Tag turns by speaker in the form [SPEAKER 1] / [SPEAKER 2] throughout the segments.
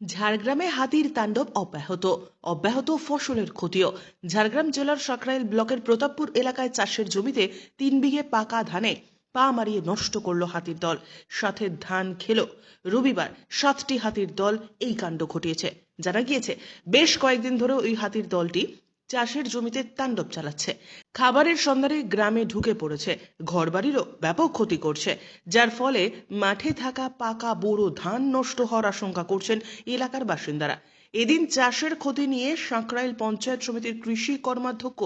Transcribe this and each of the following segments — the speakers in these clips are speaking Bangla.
[SPEAKER 1] ঝাড়গ্রামে হাতির তাণ্ডব অব্যাহত। অব্যাহত ফসলের ক্ষতিও। ঝাড়গ্রাম জেলার সাকরাইল ব্লকের প্রতাপপুর এলাকায় চাষের জমিতে তিন বিঘে পাকা ধানে পা মারিয়ে নষ্ট করল হাতির দল। সাথে ধান খেলো। রবিবার সাতটি হাতির দল এই কাণ্ড ঘটিয়েছে। জানা গিয়েছে, বেশ কয়েকদিন ধরে ওই হাতির দলটি চাষের জমিতে তাণ্ডব চালাচ্ছে। খাবারের সন্ধানে গ্রামে ঢুকে পড়েছে। ঘরবাড়িরও ব্যাপক ক্ষতি করছে। যার ফলে মাঠে থাকা পাকা বোরো ধান নষ্ট হওয়ার আশঙ্কা করছেন এলাকার বাসিন্দারা। এদিন চাষের ক্ষতি নিয়ে সাঁকরাইল পঞ্চায়েত সমিতির কৃষি কর্মাধ্যক্ষ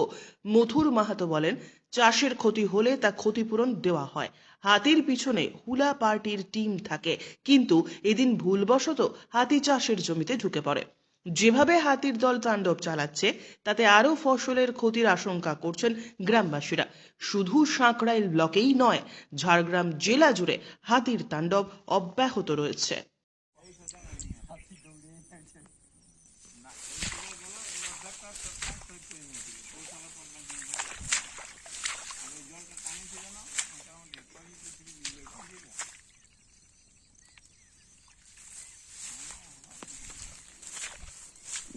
[SPEAKER 1] মথুর মাহাতো বলেন, চাষের ক্ষতি হলে তা ক্ষতিপূরণ দেওয়া হয়। হাতির পিছনে হুলা পার্টির টিম থাকে। কিন্তু এদিন ভুলবশত হাতি চাষের জমিতে ঢুকে পড়ে। যেভাবে হাতির দল তাণ্ডব চালাচ্ছে, তাতে আরও ফসলের ক্ষতির আশঙ্কা করছেন গ্রামবাসীরা। শুধু সাঁকরাইল ব্লকেই নয়, ঝাড়গ্রাম জেলা জুড়ে হাতির তাণ্ডব অব্যাহত রয়েছে।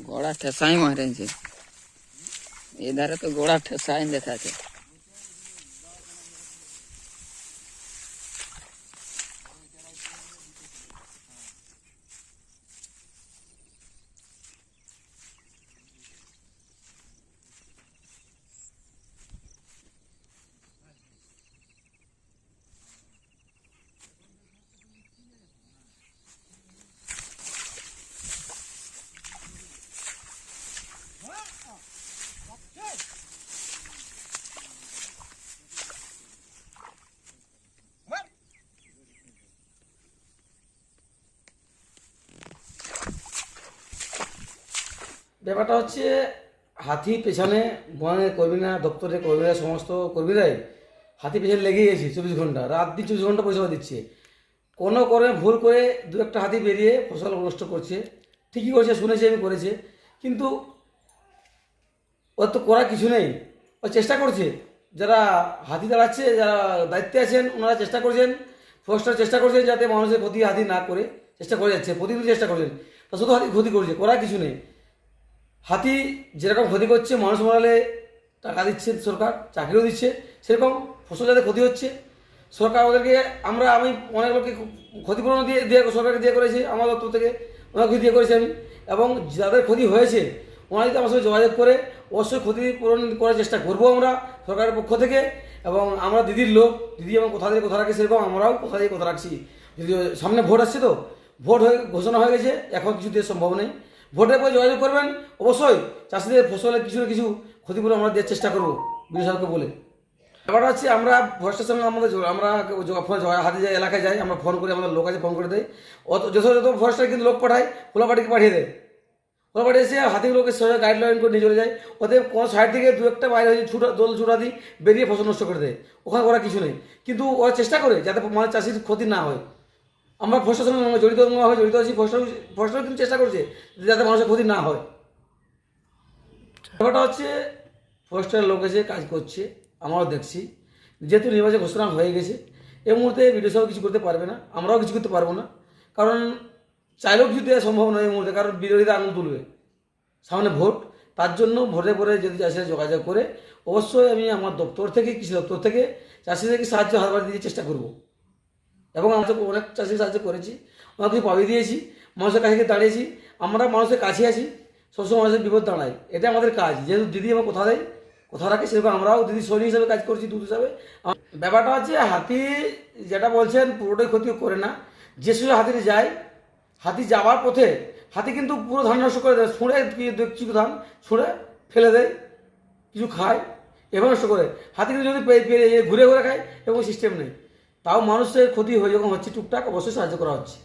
[SPEAKER 2] ગોળા ઠસાઈ મારે છે એ દારે તો ગોળા ઠસાઈને દેખાશે
[SPEAKER 3] ব্যাপারটা হচ্ছে, হাতি পেছনে বনের কর্মীরা, দপ্তরের কর্মীরা, সমস্ত কর্মীরাই হাতি পেছনে লেগে গেছে চব্বিশ ঘণ্টা। রাত দিন চব্বিশ ঘণ্টা পরিষেবা দিচ্ছে। কোনো করে ভুল করে দু একটা হাতি বেরিয়ে ফসল নষ্ট করছে। ঠিকই করছে, শুনেছি আমি, করেছে। কিন্তু ওর তো করার কিছু নেই। ও চেষ্টা করছে। যারা হাতি দাঁড়াচ্ছে, যারা দায়িত্বে আছেন, ওনারা চেষ্টা করছেন ফরেস্টার চেষ্টা করছেন যাতে মানুষের ক্ষতি হাতি না করে, চেষ্টা করে যাচ্ছে প্রতিদিন চেষ্টা করছেন। তা শুধু হাতি ক্ষতি করছে, করার কিছু নেই। হাতি যেরকম ক্ষতি করছে, মানুষ মারালে টাকা দিচ্ছে সরকার, চাকরিও দিচ্ছে, সেরকম ফসল যাতে ক্ষতি হচ্ছে, সরকার ওদেরকে আমরা, আমি অনেক লোককে ক্ষতিপূরণ দিয়ে দিয়ে সরকারকে দিয়ে করেছি, আমার দপ্তর থেকে ওনাকে দিয়ে করেছি আমি। এবং যাদের ক্ষতি হয়েছে, ওনারা যদি আমার সঙ্গে যোগাযোগ করে, অবশ্যই ক্ষতিপূরণ করার চেষ্টা করব আমরা সরকারের পক্ষ থেকে। এবং আমরা দিদির লোক, দিদি এবং কোথা দিয়ে কোথা রাখে সেরকম আমরাও কোথা দিয়ে কোথা রাখছি। যদি সামনে ভোট আসছে তো, ভোট হয়ে, ঘোষণা হয়ে গেছে, এখন কিছু দিয়ে সম্ভব নেই। ভোটের পরে যোগাযোগ করবেন। অবশ্যই চাষিদের ফসলের কিছু না কিছু ক্ষতিপূরণ আমরা দেওয়ার চেষ্টা করব, বিরোধী বলে। ব্যাপারটা হচ্ছে আমরা ফরেস্টের সঙ্গে আমাদের আমরা হাতে যাই এলাকায় যাই, আমরা ফোন করি আমাদের লোক আছে ফোন করে দেয় অত যথাযথ ফরেস্টার কিন্তু লোক পাঠায় খোলাপাটিকে পাঠিয়ে দেয়। খোলাপাটি এসে হাতিগুলোকে সোজা গাইডলাইন করে নিয়ে চলে যায়। ওদের কোনো সাইড থেকে দু একটা বাইরে হয়ে ছুটা দোল ছুটা দিই বেরিয়ে ফসল নষ্ট করে দেয়। ওখানে ওরা কিছু নেই। কিন্তু ওরা চেষ্টা করে যাতে মানে চাষির ক্ষতি না হয়। আমরা আমরা জড়িত জড়িত আছি ফরেস্টার কিন্তু চেষ্টা করছে যাতে মানুষের ক্ষতি না হয়। ব্যাপারটা হচ্ছে ফরেস্টের লোক এসে কাজ করছে, আমরাও দেখছি। যেহেতু নির্বাচন ঘোষণা হয়ে গেছে এই মুহূর্তে বিডিও কিছু করতে পারবে না, আমরাও কিছু করতে পারব না। কারণ চাইলেও কিছু দেওয়া সম্ভব নয় এই মুহূর্তে, কারণ বিরোধীরা আঙুল তুলবে। সামনে ভোট, তার জন্য ভোটে ভোটে যদি চাষিরা যোগাযোগ করে, অবশ্যই আমি আমার দপ্তর থেকে, কৃষি দপ্তর থেকে চাষিদেরকে সাহায্য বাড়িয়ে দিয়ে চেষ্টা করব। এবং আমরা অনেক চাষি সাহায্য করেছি। কিছু পাবি দিয়েছি, মানুষের কাছে দাঁড়িয়েছি। আমরা মানুষের কাছে আছি, সবসময় মানুষের বিপদ দাঁড়াই এটা আমাদের কাজ। যেহেতু দিদি আমার কোথা দেয়, কোথা রাখে সেরকম আমরাও দিদি সৈনিক হিসাবে কাজ করছি দুধ হিসাবে। ব্যাপারটা হচ্ছে, হাতি যেটা বলছেন, পুরোটাই ক্ষতি করে না। যে সময় হাতিতে যায়, হাতি যাওয়ার পথে হাতি কিন্তু পুরো ধান নষ্ট করে দেয়। ছুঁড়ে কিছু ধান, ছুঁড়ে ফেলে দেয়, কিছু খায়, এভাবে নষ্ট করে। হাতি কিন্তু যদি পে- পেরে ঘুরে ঘুরে খায় এবং সিস্টেম নেই। তাও মানুষের ক্ষতি হয়ে যখন হচ্ছে টুকটাক অবশ্যই সাহায্য করা হচ্ছে।